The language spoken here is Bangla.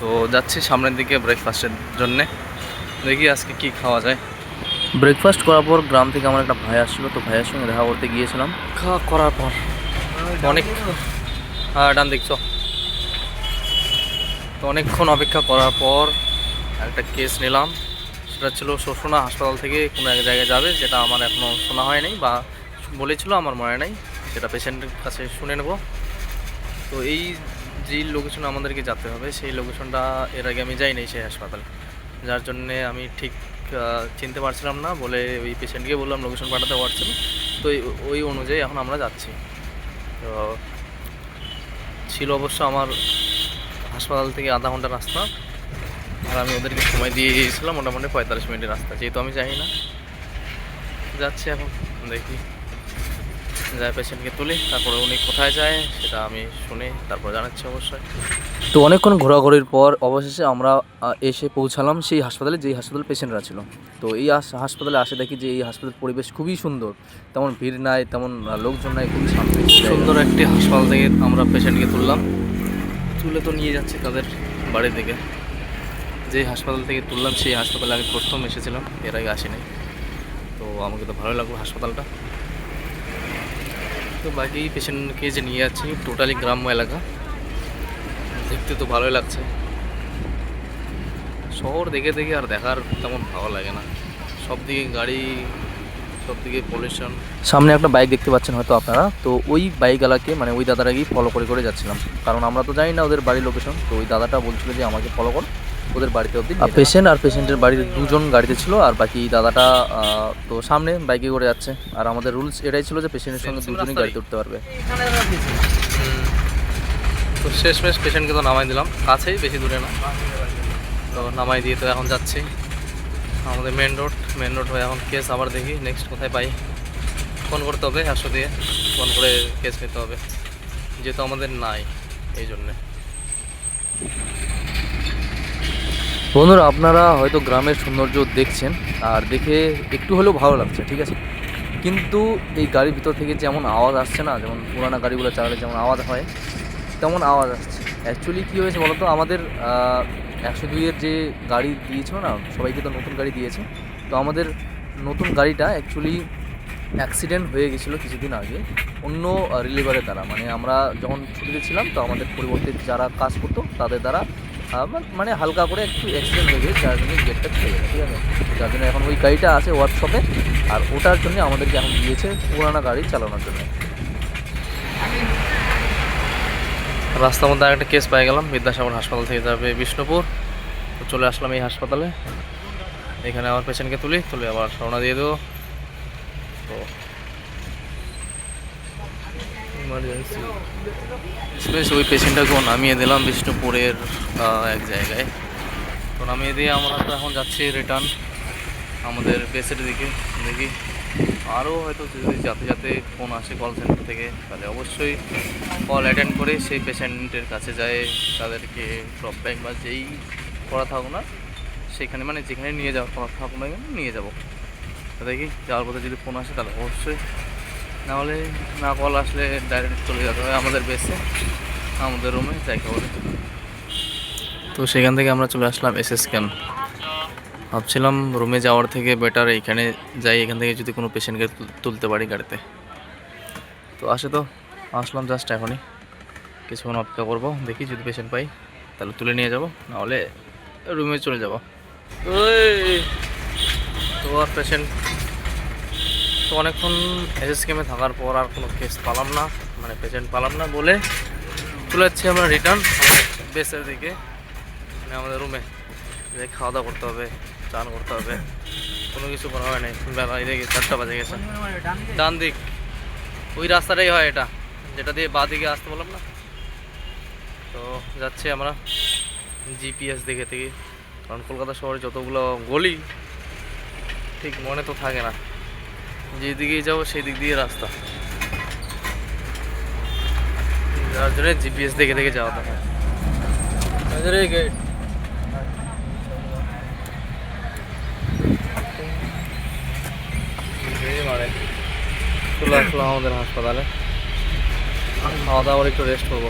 তো যাচ্ছি সামনের দিকে ব্রেকফাস্টের জন্যে। দেখি আজকে কি খাওয়া যায়। ব্রেকফাস্ট করার পর গ্রাম থেকে আমার একটা ভাই আসছিল তো ভাইয়ের সঙ্গে দেখা করতে গিয়েছিলাম। খাওয়া করার পর। অনেক হ্যাঁ ডান দেখছ তো অনেকক্ষণ অপেক্ষা করার পর একটা কেস নিলাম। সেটা ছিল শোষণা হাসপাতাল থেকে কোনো এক জায়গায় যাবে যেটা আমার এখনও শোনা হয়নি বা বলেছিল আমার মনে নেই। সেটা পেশেন্টের কাছে শুনে নেব। তো এই যেই লোকেশন আমাদেরকে যেতে হবে, সেই লোকেশনটা এর আগে আমি যাইনি সেই হাসপাতাল। যার জন্যে আমি ঠিক চিনতে পারছিলাম না, বলে ওই পেশেন্টকে বললাম লোকেশন পাঠাতে হোয়াটসঅ্যাপে তো ওই অনুযায়ী এখন আমরা যাচ্ছি। তো ছিল অবশ্য আমার হাসপাতাল থেকে আধা ঘণ্টা রাস্তা, আর আমি ওদেরকে সময় দিয়ে দিয়েছিলাম মোটামুটি পঁয়তাল্লিশ মিনিটের রাস্তা, যেহেতু আমি জানি না। যাচ্ছি এখন, দেখি। যায় পেশেন্টকে তুলি তারপরে উনি কোথায় যায় সেটা আমি শুনে তারপর জানাচ্ছি অবশ্যই। তো অনেকক্ষণ ঘোরাঘুরির পর অবশেষে আমরা এসে পৌঁছালাম সেই হাসপাতালে যেই হাসপাতাল পেশেন্টরা ছিল। তো এই হাসপাতালে আসে দেখি যে এই হাসপাতালের পরিবেশ খুবই সুন্দর। তেমন ভিড় নাই তেমন লোকজন নাই খুবই শান্তি সুন্দর একটি হাসপাতাল থেকে আমরা পেশেন্টকে তুললাম। তুলে তো নিয়ে যাচ্ছি তাদের বাড়ি থেকে যে হাসপাতাল থেকে তুললাম সেই হাসপাতালে আমি প্রথম এসেছিলাম এর আগে আসিনি। তো আমাকে তো ভালো লাগল হাসপাতালটা। তো বাকি পেশেন্টকে যে নিয়ে যাচ্ছি টোটালি গ্রাম্য এলাকা। দেখতে তো ভালোই লাগছে। শহর দেখে দেখে আর দেখার তেমন ভালো লাগে না। সব দিকে গাড়ি, সব দিকে পলিউশন সামনে একটা বাইক দেখতে পাচ্ছেন হয়তো আপনারা। তো ওই বাইকওয়ালাকে মানে ওই দাদাটাকেই ফলো করে করে যাচ্ছিলাম। কারণ আমরা তো জানি না ওদের বাড়ির লোকেশন তো ওই দাদাটা বলছিল যে আমাকে ফলো কর। ওদের বাড়িতে অবধি পেশেন্ট আর পেশেন্টের বাড়ির দুজন গাড়িতে ছিল আর বাকি দাদাটা তো সামনে বাইকে করে যাচ্ছে। আর আমাদের রুলস এটাই ছিল যে পেশেন্টের সঙ্গে দুজনই গাড়িতে উঠতে পারবে। তো শেষমেশ পেশেন্টকে তো নামাই দিলাম। কাছেই বেশি দূরে না। তো নামাই দিয়ে তো এখন যাচ্ছি। আমাদের মেন রোড মেন রোড হয়ে এখন কেস আবার দেখি। নেক্সট কোথায় পাই? ফোন করতে হবে একশো দিয়ে। ফোন করে কেস নিতে হবে। যেহেতু আমাদের নাই এই জন্যে। বন্ধুরা, আপনারা হয়তো গ্রামের সৌন্দর্য দেখছেন আর দেখে একটু হলেও ভালো লাগছে, ঠিক আছে? কিন্তু এই গাড়ির ভিতর থেকে যেমন আওয়াজ আসছে না, যেমন পুরানো গাড়িগুলো চালালে যেমন আওয়াজ হয়, তেমন আওয়াজ আসছে। অ্যাকচুয়ালি কী হয়েছে বলতো? আমাদের একশো দুইয়ের যে গাড়ি দিয়েছিল না, সবাইকে তো নতুন গাড়ি দিয়েছে, তো আমাদের নতুন গাড়িটা অ্যাকচুয়ালি অ্যাক্সিডেন্ট হয়ে গেছিল কিছুদিন আগে, অন্য রিলিভারের দ্বারা। মানে আমরা যখন ছুটিতে ছিলাম, তো আমাদের পরিবর্তে যারা কাজ করতো, তাদের দ্বারা মা- মানে হালকা করে একটু অ্যাক্সিডেন্ট হয়ে গেছে যার জন্য গেটটা খুলে গেছে ঠিক আছে? যার জন্য এখন ওই গাড়িটা আছে ওয়ার্কশপে আর ওটার জন্য আমাদেরকে এখন দিয়েছে পুরানো গাড়ি চালানোর জন্য। রাস্তার মধ্যে একটা কেস পেয়ে গেলাম, বিদ্যাসাগর হাসপাতাল থেকে যাবে বিষ্ণুপুর। তো চলে আসলাম এই হাসপাতালে। এখানে আমার পেশেন্টকে তুলি, তুলে আবার রওনা দিয়ে দেবো। তো ইমার্জেন্সি ওই পেশেন্টটাকেও নামিয়ে দিলাম বিষ্ণুপুরের এক জায়গায়। তো নামিয়ে দিয়ে আমরা তো এখন যাচ্ছি রিটার্ন আমাদের বেসের দিকে, দেখি। আরও হয়তো যদি যাতে যাতে ফোন আসে কল সেন্টার থেকে, তাহলে অবশ্যই কল অ্যাটেন্ড করে সেই পেশেন্টের কাছে যায় তাদেরকে ড্রপ ব্যাক বা যেই করা থাকুক না, সেখানে মানে যেখানে নিয়ে যাওয়ার করা থাকুক না নিয়ে যাব। দেখি, যাওয়ার পথে যদি ফোন আসে তাহলে অবশ্যই নাহলে না কল আসলে ডাইরেক্ট চলে যেতে হবে আমাদের বেসে আমাদের রুমে জায়গা বলে তো সেখান থেকে আমরা চলে আসলাম এস এস ক্যাম্প ভাবছিলাম রুমে যাওয়ার থেকে বেটার এইখানে যাই, এখান থেকে যদি কোনো পেশেন্টকে তুলতে পারি গাড়িতে। তো আসে তো, আসলাম জাস্ট এখনই। কিছুক্ষণ অপেক্ষা করব, দেখি যদি পেশেন্ট পাই, তাহলে তুলে নিয়ে যাব, নাহলে রুমে চলে যাব। তো আর পেশেন্ট তো অনেকক্ষণ এসএস কেমে থাকার পর আর কোনো কেস পালাম না মানে পেশেন্ট পালাম না বলে চলে যাচ্ছি আমরা রিটার্ন বেসের দিকে মানে আমাদের রুমে যে খাওয়া দাওয়া করতে হবে, চান করতে হবে, কোনো কিছু করা হয় নাই। বেলা এদিকে চারটা বাজে গেছে। ডান দিক। ওই রাস্তাটাই হয় এটা, যেটা দিয়ে বাঁ দিকে আসতে বললাম না? তো যাচ্ছি আমরা জিপিএস দেখে থেকে। কারণ কলকাতা শহরে যতগুলো গলি, ঠিক মনে তো থাকে না। যেদিকেই যাব সেই দিক দিয়ে রাস্তা। যার জন্য জিপিএস দেখে দেখে যাওয়া থাকে গেট চলে আসলাম আমাদের হাসপাতালে। খাওয়া দাওয়ার একটু রেস্ট করব।